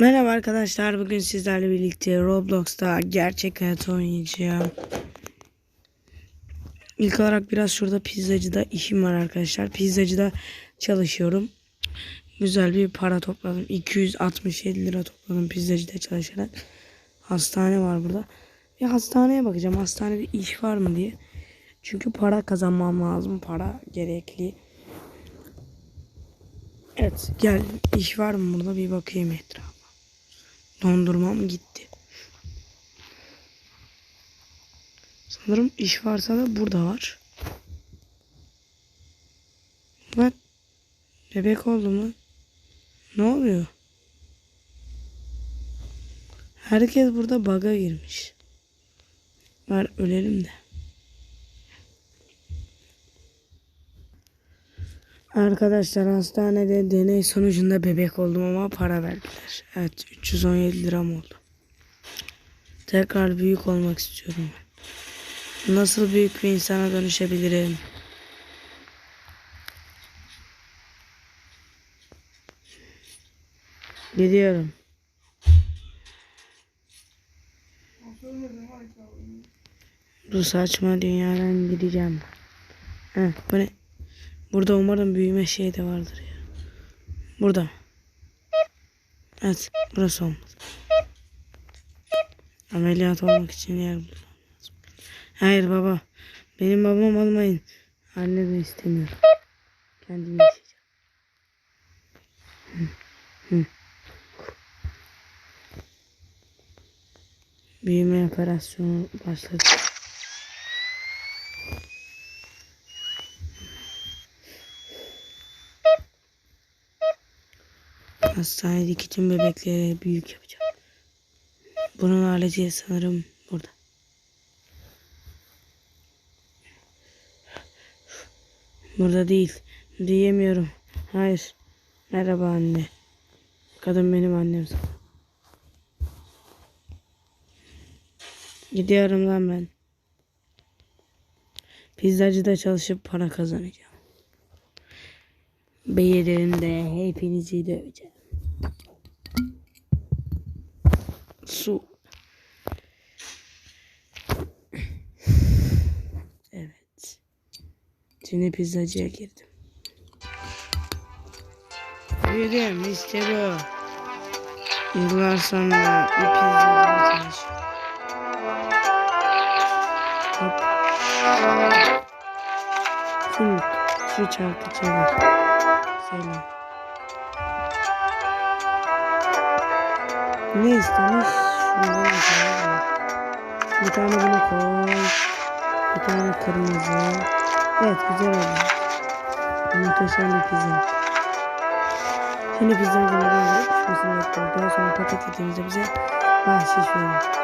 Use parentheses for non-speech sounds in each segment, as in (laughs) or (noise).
Merhaba arkadaşlar. Bugün sizlerle birlikte Roblox'ta gerçek hayat oynayacağım. İlk olarak biraz şurada pizzacıda işim var arkadaşlar. Pizzacıda çalışıyorum. Güzel bir para topladım. 267 lira topladım pizzacıda çalışarak. Hastane var burada. Bir hastaneye bakacağım. Hastanede iş var mı diye. Çünkü para kazanmam lazım. Para gerekli. Evet gel iş var mı burada bir bakayım etrafa. Dondurmam gitti. Sanırım iş varsa da burada var. Bak. Bebek oldu mu? Ne oluyor? Herkes burada baga girmiş. Var ölelim de. Arkadaşlar hastanede deney sonucunda bebek oldum ama para verdiler. Evet 317 liram oldu. Tekrar büyük olmak istiyorum. Nasıl büyük bir insana dönüşebilirim? Gidiyorum. Bu saçma dünyadan gideceğim. Heh, bu ne? Burada umarım büyüme şey de vardır ya. Burada. Evet, burası olmadı. Ameliyat olmak için yer bulmam. Hayır baba. Benim babam olmayın. Anne de istemiyorum. Kendim yaşayacağım. Hı, hı. Büyüme operasyonu başladı. Hastanedeki tüm bebekleri büyük yapacağım. Bunun aleti sanırım burada. Burada değil. Diyemiyorum. Hayır. Merhaba anne. Kadın benim annem. Gidiyorum lan ben. Pizzacıda çalışıp para kazanacağım. Beğeninde hepinizi döveceğim. Su. Evet. Şimdi pizzacıya girdim. Büyüdüm işte bu. Yıllar sonra bir pizzacıda çalışıyorum. Hop. Şimdi şu çarkı çevir. Selam. Ne istemiş? Şundan bir tane. Bir tane bunu koy. Bir tane kırmızı. Evet güzel oldu. Muhteşem bir pizza. Şimdi pizzamızı gönderip pişmesini bekliyoruz. Daha sonra paketlediğimizde bize bahşiş verir.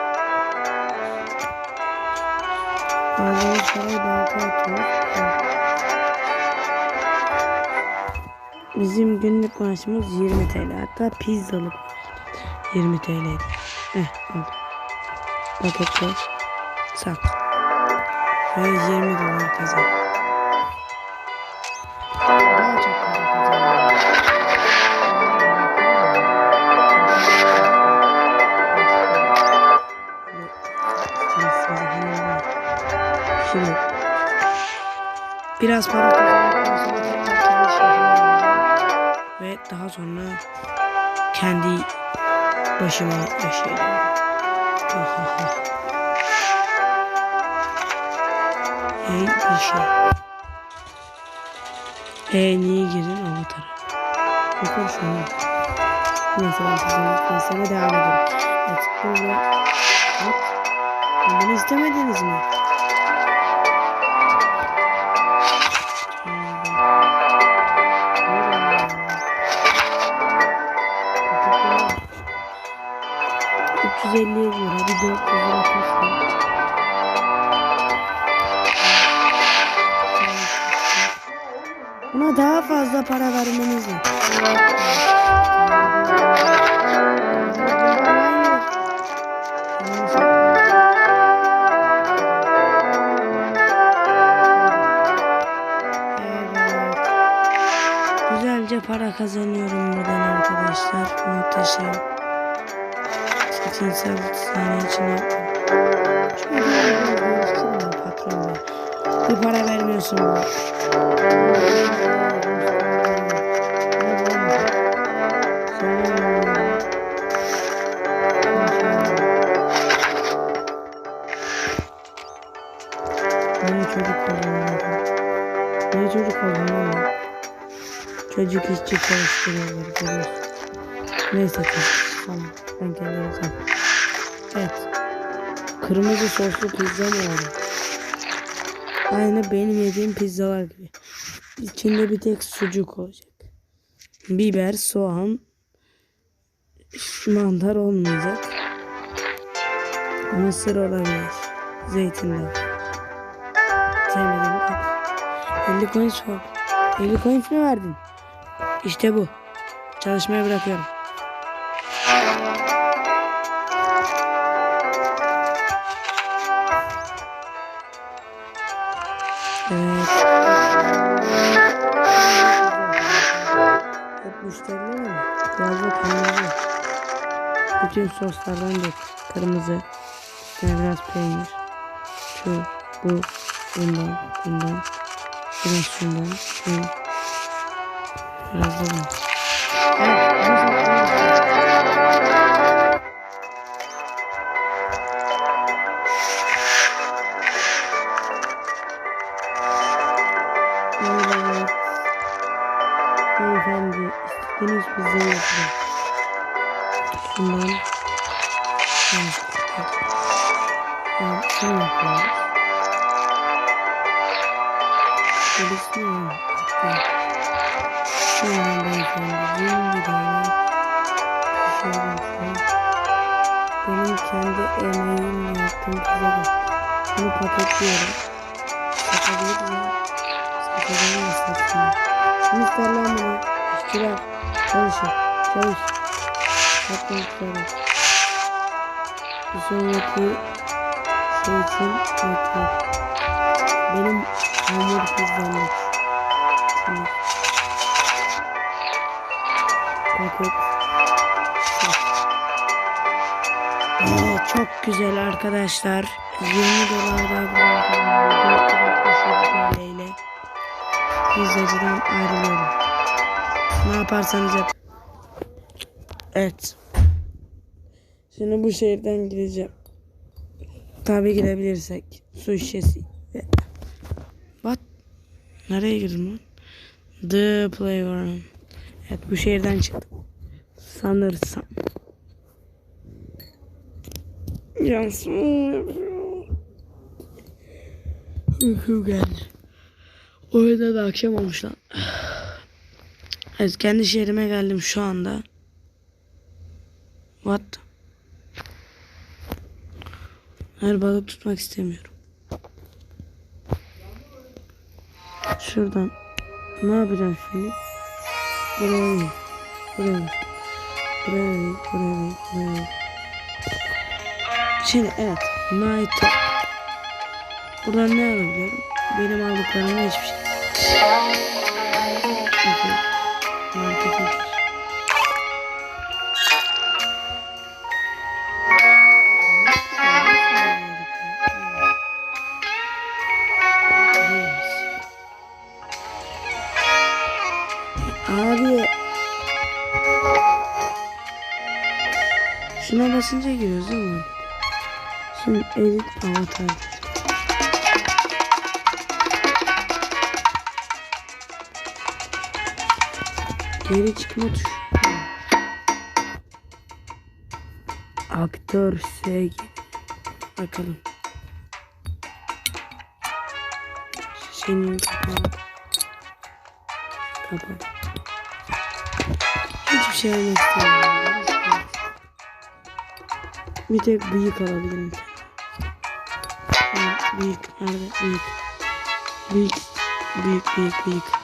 Aldığımız parayı bankaya atıyoruz. Bizim günlük maaşımız 20 TL. Hatta pizzalık 20 TL. Eh oldu. Paketle sat. Ve 20 dolar kazan. Daha çok para. Şimdi biraz para kazandıktan sonra ve daha sonra kendi başıma yaşayacağım. (laughs) Hey bir şey. E niye girin avatara? Bakın şuna. Neyse ben kızım. Neyse devam edelim. Evet burada. Evet. Bunu istemediniz mi? Üç yüz elli lira, bir dört yüz lira kasa. Buna daha fazla para vermeniz. Güzelce para kazanıyorum buradan arkadaşlar. Muhteşem. İkinci saniye içinde yapmam. Çünkü biraz görüştüm ya patron bey. Bir para vermiyorsun bana. Ne çocuk kazanıyor? Ne çocuk kazanıyor? Çocuk işçi çalıştırıyorlar görüyorsun. Neyse ki tamam ben kendim yapacağım. Evet. Kırmızı soslu pizza mı var? Aynı benim yediğim pizzalar gibi. İçinde bir tek sucuk olacak. Biber, soğan, mantar olmayacak. Mısır olabilir. Zeytinler. Sevmedim. 50 coins var. 50 coins mi verdin? İşte bu. Çalışmaya bırakıyorum. Hep müşteriler ama fazla kırmızı. Bütün soslardan dök. Kırmızı. İçine biraz peynir. Şu, bu, bundan, bundan. Biraz şundan, şu. Biraz da bundan. Evet, İstediğiniz pizzayı yapacağım. Şundan. Evet, şunu. Benim kendi emeğimle yaptığım pizza bu. Bunu paketliyorum. Satabilir miyim? Satabilir miyim? Satayım. Müşteriler bunu. İşçiler. Çalışın. Çalış. Satmak üzere. Bir sonraki şey için bekliyorum. Benim hamur pizzamda. Şimdi. Paket. Aa, çok güzel arkadaşlar. 20 dolarda bir ile pizzacıdan ayrılıyorum. Ne yaparsanız yap. Evet. Şimdi bu şehirden gideceğim. Tabi gidebilirsek. Su şişesi. What? Nereye girdim lan? The Playground. Evet bu şehirden çıktım. Sanırsam. Yansın. Uykum geldi. O yüzden de akşam olmuş lan. Evet kendi şehrime geldim şu anda. What? Hayır balık tutmak istemiyorum. Şuradan. Ne yapacağım şimdi? Buraya değil. Buraya değil. Buraya değil. Buraya değil. Buraya değil. Şimdi evet. Night. Buradan ne alabiliyorum? Benim aldıklarımda hiçbir şey. Okey. Abi. Şuna basınca giriyoruz değil mi? Şimdi edit avatar. Geri çıkma tuşu. Aktör S. Bakalım. Senin kapat. Kapat. Hiçbir şey istemiyorum. Bir tek bıyık alabilirim. Bıyık. Nerede? Bıyık. Bıyık. Büyük büyük büyük.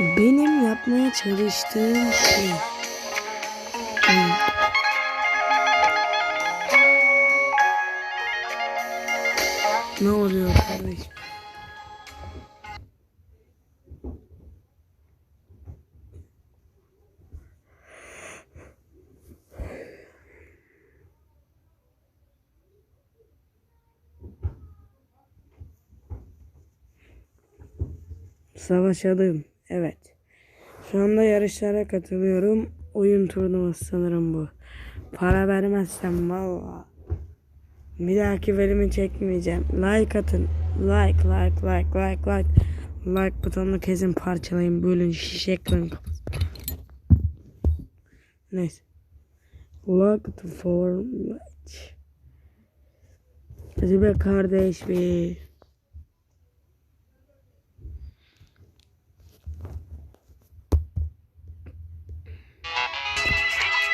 benim yapmaya çalıştığım şey. Ne oluyor kardeşim? Savaşalım. Evet. Şu anda yarışlara katılıyorum. Oyun turnuvası sanırım bu. Para vermezsem valla. Bir dahaki bölümü çekmeyeceğim. Like atın. Like, like, like, like, like. Like butonunu kesin parçalayın. Bölün şişeklerin. Neyse. To form match. Hadi be kardeş be.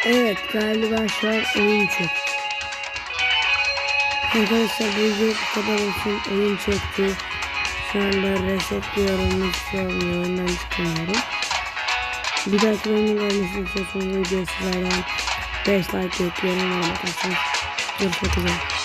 Evet galiba şu an oyun çek. Arkadaşlar bu video bu kadar olsun. Oyun çekti. Şu anda reset diyorum. Hiç şey olmuyor. Oyundan çıkamıyorum. Bir dahaki oyunun gelmesini istiyorsanız video sizlerden 5 like bekliyorum. Görüşmek üzere.